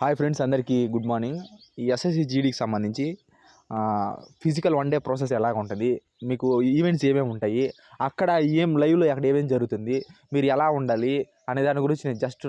Hi friends అందరికీ good morning ఈ SSC జీడీకి సంబంధించి ఫిజికల్ వన్ డే ప్రాసెస్ ఎలాగ ఉంటుంది మీకు ఈవెంట్స్ ఏమేమి ఉంటాయి అక్కడ ఏం లైవ్లో అక్కడ ఏమేమి జరుగుతుంది మీరు ఎలా ఉండాలి అనే దాని గురించి నేను జస్ట్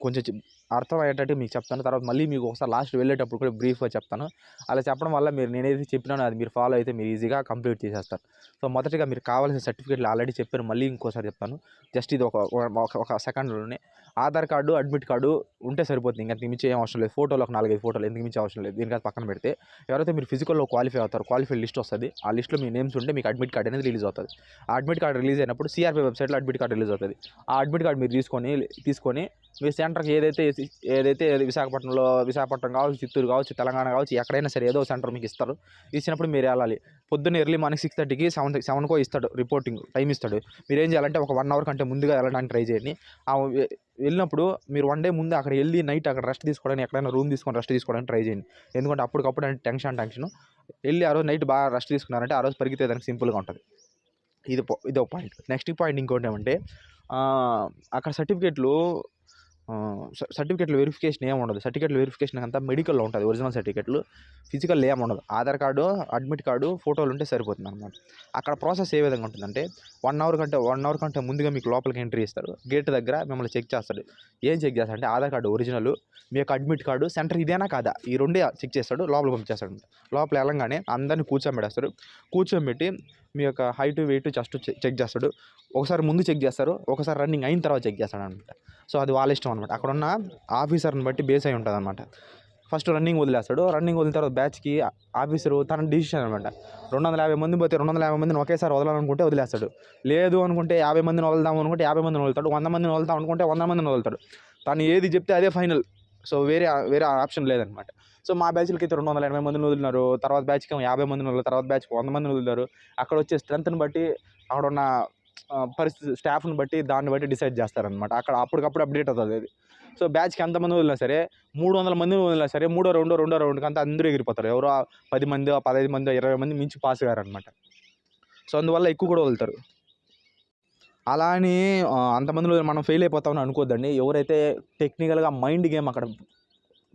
కొంచెం అర్థమయ్యేటట్టు మీకు చెప్తాను. తర్వాత మళ్ళీ మీకు ఒకసారి లాస్ట్ వెళ్ళేటప్పుడు కూడా బ్రీఫ్గా చెప్తాను. అలా చెప్పడం వల్ల మీరు నేనేది చెప్పినానో అది మీరు ఫాలో అయితే మీరు ఈజీగా కంప్లీట్ చేసేస్తారు. సో మొదటిగా మీరు కావాల్సిన సర్టిఫికేట్లు ఆల్రెడీ చెప్పాను మళ్ళీ ఇంకోసారి చెప్తాను. జస్ట్ ఇది ఒక ఒక- సెకండ్లోనే ఆధార్ కార్డు అడ్మిట్ కార్డు ఉంటే సరిపోతుంది. ఇంకా మించి ఏం అవసరం లేదు. ఫోటోలు ఒక నాలుగైదు ఫోటోలు ఎందుకు మించి అవసరం లేదు. దీనికి పక్కన పెడితే ఎవరైతే మీరు ఫిజికల్లో క్వాలిఫై అవుతారు క్వాలిఫై లిస్ట్ వస్తుంది. ఆ లిస్ట్లో మీ నేమ్స్ ఉంటే మీకు అడ్మిట్ కార్డ్ అనేది రిలీజ్ అవుతుంది. ఆ అడ్మిట్ కార్డ్ రిలీజ్ అయినప్పుడు సిఆర్పీ వెబ్సైట్లో అడ్మిట్ కార్డ్ రిలీజ్ అవుతుంది. ఆ అడ్మిట్ కార్డ్ మీరు తీసుకొని తీసుకొని మీ సెంటర్కి ఏదైతే ఏదైతే విశాఖపట్నంలో విశాఖపట్నం కావచ్చు చిత్తూరు కావచ్చు తెలంగాణ కావచ్చు ఎక్కడైనా సరే ఏదో సెంటర్ మీకు ఇస్తారు. ఇచ్చినప్పుడు మీరు వెళ్ళాలి. పొద్దున్న ఎర్లీ మార్నింగ్ సిక్స్ థర్టీకి సెవెన్ సెవెన్కో ఇస్తాడు రిపోర్టింగ్ టైం ఇస్తాడు. మీరు ఏం చేయాలంటే ఒక వన్ అవర్ కంటే ముందుగా వెళ్ళడానికి ట్రై చేయండి. వెళ్ళినప్పుడు మీరు వన్ డే ముందు అక్కడ వెళ్ళి నైట్ అక్కడ రెస్ట్ తీసుకోవడానికి ఎక్కడైనా రూమ్ తీసుకొని రెస్ట్ తీసుకోవడానికి ట్రై చేయండి. ఎందుకంటే అప్పటికప్పుడు అంటే టెన్షన్ టెన్షన్ వెళ్ళి ఆ రోజు నైట్ బాగా రెస్ట్ తీసుకున్నారంటే ఆ రోజు పరిగితే దానికి సింపుల్గా ఉంటుంది. ఇది ఇది ఒక పాయింట్ నెక్స్ట్ పాయింట్ ఇంకోటి ఏమంటే అక్కడ సర్టిఫికేట్లు సర్టిఫికేట్లు వెరిఫికేషన్ ఏమి ఉండదు. సర్టిఫికేట్లు వెరిఫికేషన్ అంతా మెడికల్లో ఉంటుంది. ఒరిజినల్ సర్టిఫికేట్లు. ఫిజికల్ ఏమి ఉండదు. ఆధార్ కార్డు అడ్మిట్ కార్డు ఫోటోలు ఉంటే సరిపోతుంది అనమాట అక్కడ ప్రాసెస్ ఏ విధంగా ఉంటుందంటే వన్ అవర్ కంటే వన్ అవర్ కంటే ముందుగా మీకు లోపలికి ఎంట్రీ ఇస్తారు. గేట్ దగ్గర మిమ్మల్ని చెక్ చేస్తాడు. ఏం చెక్ చేస్తాడంటే ఆధార్ కార్డు ఒరిజినల్ మీ యొక్క అడ్మిట్ కార్డు సెంటర్ ఇదేనా కాదా? ఈ రెండే చెక్ చేస్తాడు లోపల పంపించేస్తాడు లోపల వెళ్ళంగానే అందరినీ కూర్చోబెడేస్తారు కూర్చోబెట్టి మీ యొక్క హైట్ వెయిట్ జస్ట్ చెక్ చేస్తాడు. ఒకసారి ముందు చెక్ చేస్తారు. ఒకసారి రన్నింగ్ అయిన తర్వాత చెక్ చేస్తాడు అనమాట సో అది వాళ్ళ ఇష్టం అనమాట అక్కడ ఉన్న ఆఫీసర్ని బట్టి బేస్ అయి ఉంటుంది అనమాట ఫస్ట్ రన్నింగ్ వదిలేస్తాడు. రన్నింగ్ వదిలిన తర్వాత బ్యాచ్కి ఆఫీసరు తన డిసిషన్ అనమాట రెండు వందల యాభై మంది పోతే రెండు వందల యాభై మందిని ఒకేసారి వదలాలనుకుంటే వదిలేస్తాడు. లేదు అనుకుంటే యాభై మందిని వదులుదాం అనుకుంటే యాభై మందిని వదులుతాడు. వంద మందిని వదులుతాం అనుకుంటే వంద మందిని వదులుతాడు. తను ఏది చెప్తే అదే ఫైనల్ సో వేరే వేరే ఆప్షన్ లేదనమాట. సో మా బ్యాచ్లకి అయితే రెండు వందల ఎనభై మందిని వదిలినారు తర్వాత బ్యాచ్కి ఏమో యాభై మందిని వదిలినారు తర్వాత బ్యాచ్కి వంద మందిని వదిలినారు అక్కడ వచ్చే స్ట్రెంత్ని బట్టి అక్కడ ఉన్న పరిస్థితి స్టాఫ్ని బట్టి దాన్ని బట్టి డిసైడ్ చేస్తారనమాట. అక్కడ అప్పటికప్పుడు అప్డేట్ అవుతుంది అది. సో బ్యాచ్కి ఎంతమంది వదిలినా సరే మూడు వందల మంది వదిలినా సరే మూడో రెండో రెండో రౌండ్కి అంతా అందరూ ఎగిరిపోతారు. ఎవరో పది మంది పదహైదు మంది ఇరవై మంది మించి పాస్ అయ్యారనమాట సో అందువల్ల ఎక్కువ కూడా వదులుతారు. అలా అని అంతమందిలో మనం ఫెయిల్ అయిపోతామని అనుకోద్దండి. ఎవరైతే టెక్నికల్గా మైండ్ గేమ్ అక్కడ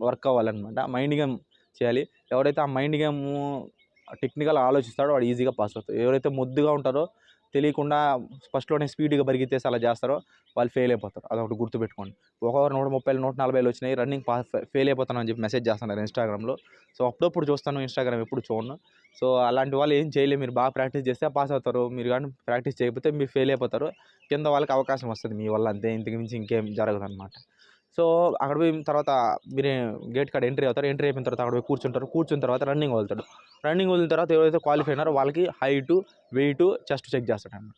వర్క్ అవ్వాలన్నమాట మైండ్ గేమ్ చేయాలి. ఎవరైతే ఆ మైండ్ గేమ్ టెక్నికల్ ఆలోచిస్తాడో వాడు ఈజీగా పాస్ అవుతాడు. ఎవరైతే ముద్దుగా ఉంటారో తెలియకుండా ఫస్ట్లోనే స్పీడ్గా పరిగెత్తేసి అలా చేస్తారో వాళ్ళు ఫెయిల్ అయిపోతారు. అదొకటి గుర్తుపెట్టుకోండి. ఒక్కొక్కరు నూట ముప్పై నూట నలభైలు వచ్చినాయి రన్నింగ్ పాస్ ఫెయిల్ అయిపోతాను అని చెప్పి మెసేజ్ చేస్తున్నారు ఇన్స్టాగ్రామ్లో సో అప్పుడప్పుడు చూస్తాను ఇన్స్టాగ్రామ్ ఎప్పుడు చూడను. సో అలాంటి వాళ్ళు ఏం చేయలేదు మీరు బాగా ప్రాక్టీస్ చేస్తే పాస్ అవుతారు. మీరు కానీ ప్రాక్టీస్ చేయకపోతే మీరు ఫెయిల్ అయిపోతారు. కింద వాళ్ళకి అవకాశం వస్తుంది. మీ వల్ల అంతే ఇంతకు మించి ఇంకేం జరగదు అనమాట సో అక్కడ పోయిన తర్వాత మీరు గేట్ కాడ ఎంట్రీ అవుతారు. ఎంట్రీ అయిపోయిన తర్వాత అక్కడ పోయి కూర్చుంటారు. కూర్చున్న తర్వాత రన్నింగ్ వదులుతాడు. రన్నింగ్ వదిలిన తర్వాత ఎవరైతే క్వాలిఫై అయినారో వాళ్ళకి హైటు వెయిట్ చెస్ట్ చెక్ చేస్తాడు అన్నమాట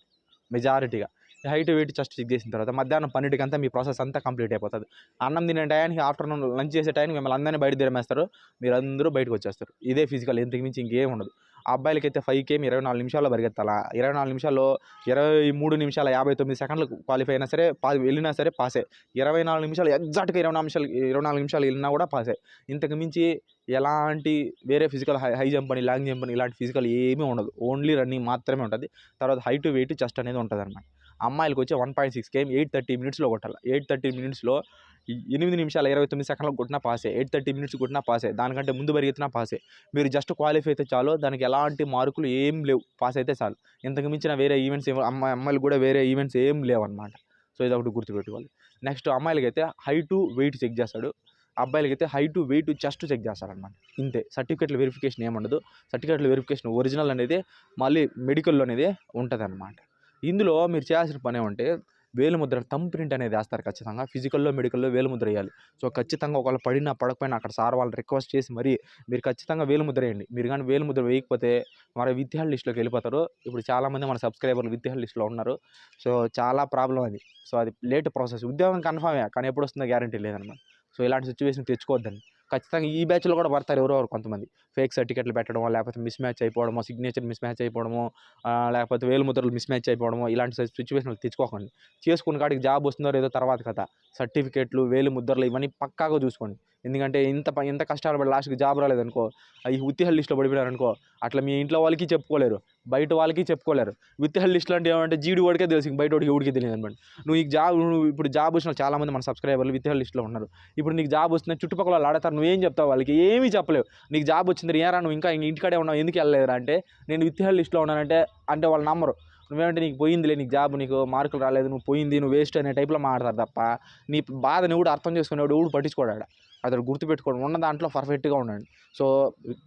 మెజారిటీగా హైట్ వెయిట్ చెస్ట్ చెక్ చేసిన తర్వాత మధ్యాహ్నం పన్నెండుకంతా మీ ప్రాసెస్ అంతా కంప్లీట్ అయిపోతుంది. అన్నం తినే టయానికి ఆఫ్టర్నూన్ లంచ్ చేసే టైంకి మిమ్మల్ని అందరినీ బయట తిరమేస్తారు. మీరు అందరూ బయటకు వచ్చేస్తారు. ఇదే ఫిజికల్ ఇంతకు మించి ఇంకేం ఉండదు. అబ్బాయిలకి అయితే ఫైవ్ కేమ్ ఇరవై నాలుగు నిమిషాల్లో పరిగెత్తాలా. ఇరవై నాలుగు నిమిషాల్లో ఇరవై మూడు నిమిషాల యాభై తొమ్మిది సెకండ్లు క్వాలిఫై అయినా సరే పా వెళ్ళినా సరే పాసే ఇరవై నాలుగు నిమిషాలు ఎగ్జాక్ట్గా ఇరవై నాలుగు నిమిషాలు ఇరవై నాలుగు నిమిషాలు వెళ్ళినా కూడా పాసే ఇంతకు మించి ఎలాంటి వేరే ఫిజికల్ హై హై జంప్ అని లాంగ్ జంప్ అని ఇలాంటి ఫిజికల్ ఏమీ ఉండదు. ఓన్లీ రన్నింగ్ మాత్రమే ఉంటుంది. తర్వాత హైట్ వెయిట్ చెస్ట్ అనేది ఉంటుంది అన్నమాట అమ్మాయిలకు వచ్చి one point six km eight thirty మినిట్స్లో కొట్టాలి. ఎయిట్ థర్టీ మినిట్స్లో ఎనిమిది నిమిషాల ఇరవై తొమ్మిది సెకండ్లకు కొట్టినా పాసే ఎయిట్ థర్టీ మినిట్స్ కొట్టినా పాసే దానికంటే ముందు పరిగెత్తినా పాసే. మీరు జస్ట్ క్వాలిఫై అయితే చాలు దానికి ఎలాంటి మార్కులు ఏం లేవు పాస్ అయితే చాలు. ఇంతకు మించిన వేరే ఈవెంట్స్ ఏమో అమ్మాయి అమ్మాయిలు కూడా వేరే ఈవెంట్స్ ఏం లేవు అనమాట సో ఇది ఒకటి గుర్తుపెట్టుకోవాలి. నెక్స్ట్ అమ్మాయిలకైతే హై హైటు వెయిట్ చెక్ చేస్తాడు. అబ్బాయిలకైతే height weight chest check చేస్తారనమాట ఇంతే. సర్టిఫికేట్ల వెరిఫికేషన్ ఏముండదు. సర్టిఫికేట్ల వెరిఫికేషన్ ఒరిజినల్ అనేది మళ్ళీ మెడికల్లో అనేది ఉంటుంది అనమాట ఇందులో మీరు చేయాల్సిన పని ఏమంటే వేలుముద్ర థంబ్ ప్రింట్ అనేది వేస్తారు ఖచ్చితంగా. ఫిజికల్లో మెడికల్లో వేలుముద్ర వేయాలి. సో ఖచ్చితంగా ఒకవేళ పడినా పడకపోయినా అక్కడ సార్ వాళ్ళు రిక్వెస్ట్ చేసి మరి మీరు ఖచ్చితంగా వేలుముద్ర వేయండి. మీరు కానీ వేలుముద్ర వేయకపోతే మరి విద్యార్థి లిస్టులోకి వెళ్ళిపోతారు. ఇప్పుడు చాలామంది మన సబ్స్క్రైబర్లు విద్యార్థి లిస్టులో ఉన్నారు. సో చాలా ప్రాబ్లం అది. సో అది లేట్ ప్రాసెస్. ఉద్యోగం కన్ఫామే కానీ ఎప్పుడు వస్తుందో గ్యారంటీ లేదనమాట. సో ఇలాంటి సిచ్యువేషన్ తెచ్చుకోవద్దండి. ఖచ్చితంగా ఈ బ్యాచ్లో కూడా పడతారు ఎవరో ఒకరు కొంతమంది. ఫేక్ సర్టిఫికెట్లు పెట్టడమో లేకపోతే మిస్ మ్యాచ్ అయిపోవడమో సిగ్నేచర్ మిస్ మ్యాచ్ అయిపోవడమో లేకపోతే వేలు ముద్రలు మిస్ మ్యాచ్ అయిపోవడమో ఇలాంటి సిచ్యువేషన్లు తెచ్చుకోకండి. చేసుకున్న కాడికి జాబ్ వస్తుందో ఏదో తర్వాత కథ. సర్టిఫికెట్లు వేలు ముద్రలు ఇవన్నీ పక్కాగా చూసుకోండి. ఎందుకంటే ఇంత ప- ఇంత కష్టాలు పడి లాస్ట్కి జాబ్ రాలేదనుకో ఈ ఉత్తిహల్ లిస్ట్లో పడిపోయారనుకో అట్లా మీ ఇంట్లో వాళ్ళకి చెప్పుకోలేరు. బయట వాళ్ళకి చెప్పుకోలేరు. విత్తిహల్ లిస్ట్లో అంటే ఏమంటే జీడి వాడికే తెలుసు బయట వాడికి ఎవడికి తెలియదు అనమాట నువ్వు ఈ జాబ్ నువ్వు ఇప్పుడు జాబ్ వచ్చిన చాలామంది మన సబ్స్క్రైబర్లు విత్తిహల్ లిస్ట్లో ఉన్నారు. ఇప్పుడు నీకు జాబ్ వస్తుంది చుట్టుపక్కల వాళ్ళు ఆడతారు నువ్వేం చెప్తావు? వాళ్ళకి ఏమీ చెప్పలేవు. నీకు జాబ్ వచ్చింది ఏరా నువ్వు ఇంకా ఇంక ఇంటికాడే ఉన్నావు ఎందుకు వెళ్ళలేదురా అంటే నేను విత్తిహల్ లిస్ట్లో ఉన్నానంటే అంటే వాళ్ళు నమ్మరు. నువ్వేమంటే నీకు పోయిందిలే నీకు జాబ్ నీకు మార్కులు రాలేదు నువ్వు పోయింది నువ్వు వేస్ట్ అనే టైప్లో మాట్లాడతారు తప్ప నీ బాధని ఎవడు అర్థం చేసుకునేవాడు ఎవడు పట్టించుకోడాడు అతడు గుర్తుపెట్టుకోండి ఉన్న దాంట్లో పర్ఫెక్ట్గా ఉండండి. సో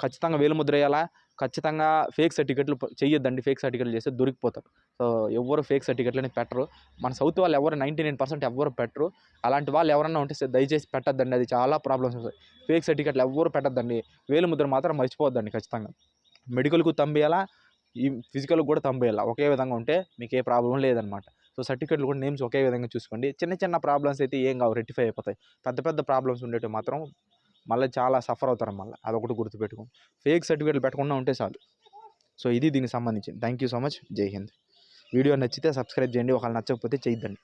ఖచ్చితంగా వేలుముద్ర వేయాలా? ఖచ్చితంగా ఫేక్ సర్టిఫికెట్లు చేయొద్దండి ఫేక్ సర్టిఫికెట్లు చేస్తే దొరికిపోతారు సో ఎవరు ఫేక్ సర్టిఫికెట్లు పెట్టరు. మన సౌత్ వాళ్ళు ఎవరు నైంటీ నైన్ పర్సెంట్ ఎవరు పెట్టరు. అలాంటి వాళ్ళు ఎవరన్నా ఉంటే దయచేసి పెట్టద్దండి. అది చాలా ప్రాబ్లమ్స్ వస్తాయి. ఫేక్ సర్టిఫికెట్లు ఎవరు పెట్టద్దండి. వేలు ముద్ర మాత్రం మర్చిపోద్దండి ఖచ్చితంగా. మెడికల్కు తంబేయాలా? ఈ ఫిజికల్కి కూడా తంబేయాలా? ఒకే విధంగా ఉంటే మీకు ఏ ప్రాబ్లం లేదనమాట సో సర్టిఫికెట్లు కూడా నేమ్స్ ఒకే విధంగా చూసుకోండి. చిన్న చిన్న ప్రాబ్లమ్స్ అయితే ఏం కావు. రెక్టిఫై అయిపోతాయి. పెద్ద పెద్ద ప్రాబ్లమ్స్ ఉండేవి మాత్రం మళ్ళీ చాలా సఫర్ అవుతారు మళ్ళీ. అదొకటి గుర్తుపెట్టుకోండి. ఫేక్ సర్టిఫికేట్లు పెట్టకుండా ఉంటే చాలు. సో ఇది దీనికి సంబంధించింది. Thank you so much. జై హింద్. వీడియో నచ్చితే సబ్స్క్రైబ్ చేయండి. ఒకవేళ నచ్చకపోతే చేయొద్దండి.